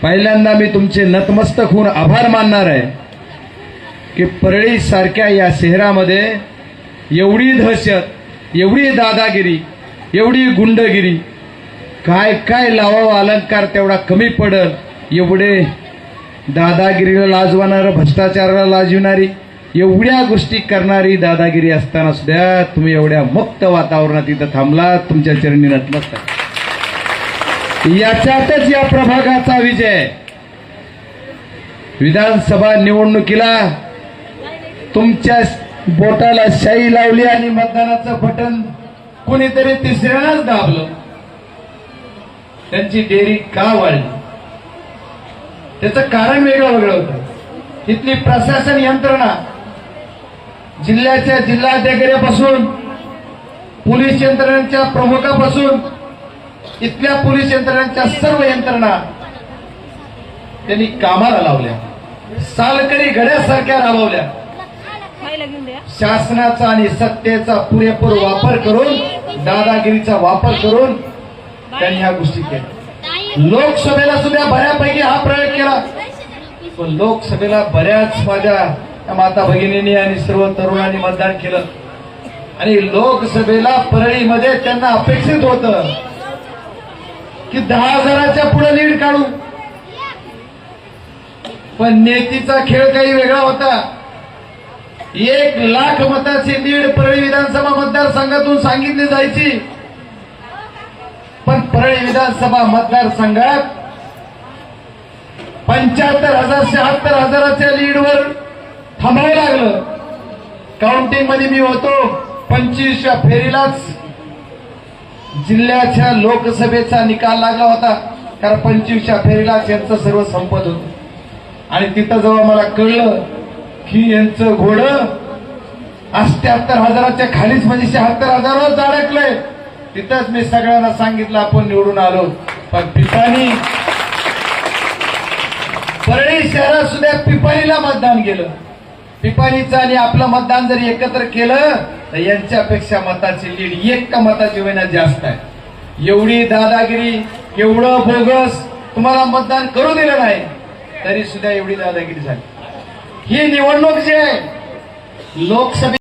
पहिल्यांदा मी तुमचे नतमस्तक होऊन आभार मानणार आहे की परळी सारख्या या शहरामध्ये एवढी दहशत एवढी दादागिरी एवढी गुंडगिरी काय काय लावावं अलंकार तेवढा कमी पडल एवढे दादागिरीला लाजवणारं भ्रष्टाचाराला लाजविणारी एवढ्या गोष्टी करणारी दादागिरी असताना सुद्धा तुम्ही एवढ्या मुक्त वातावरणात इथं थांबला तुमच्या चरणी नतमस्तक. याच्यातच या प्रभागाचा विजय. विधानसभा निवडणुकीला तुमच्या बोटाला शाई लावली आणि मतदानाचं बटन कुणीतरी तिसऱ्यानंच दाबलं. त्यांची डेअरी का वाढली? त्याचं कारण वेगळं वेगळं होतं. इथली प्रशासन यंत्रणा जिल्ह्याच्या जिल्हाधिकाऱ्यापासून पोलीस यंत्रणेच्या प्रमुखापासून इथल्या पोलीस यंत्रणांच्या सर्व यंत्रणा त्यांनी कामाला लावल्या. सालकडी घड्यासारख्या राबवल्या. शासनाचा आणि सत्तेचा पुरेपूर वापर करून दादागिरीचा वापर करून त्यांनी ह्या गोष्टी केल्या. लोकसभेला सुद्धा बऱ्यापैकी हा प्रयोग केला. पण लोकसभेला बऱ्याच माझ्या त्या माता भगिनींनी आणि सर्व तरुणांनी मतदान केलं. आणि लोकसभेला परळीमध्ये त्यांना अपेक्षित होतं. की दहा हजाराच्या पुढे लीड काढू. पण नेतीचा खेळ काही वेगळा होता. एक लाख मताची लीड परळी विधानसभा मतदारसंघातून सांगितली जायची. पण परळी विधानसभा मतदारसंघात पंच्याहत्तर हजार शहात्तर हजाराच्या लीडवर थांबावं लागलं. काउंटिंगमध्ये मी होतो पंचवीसच्या फेरीलाच जिल्ह्याच्या लोकसभेचा निकाल लागला होता. कारण पंचवीसच्या फेरीला यांचं सर्व संपत होत. आणि तिथं जेव्हा मला कळलं की यांचं घोडं अष्ट्याहत्तर हजाराच्या खालीच म्हणजे शहात्तर हजारावर अडकलंय तिथंच मी सगळ्यांना सांगितलं आपण निवडून आलो. पण पिपाणी परळी शहरात सुद्धा पिपाणीला मतदान केलं पिपाणीचं आणि आपलं मतदान जर एकत्र केलं तर यांच्यापेक्षा मताची लीड एक का मताची होईना जास्त आहे. एवढी दादागिरी एवढं बोगस तुम्हाला मतदान करू दिलं नाही तरी सुद्धा एवढी दादागिरी झाली. ही निवडणूक जी आहे लोकसभे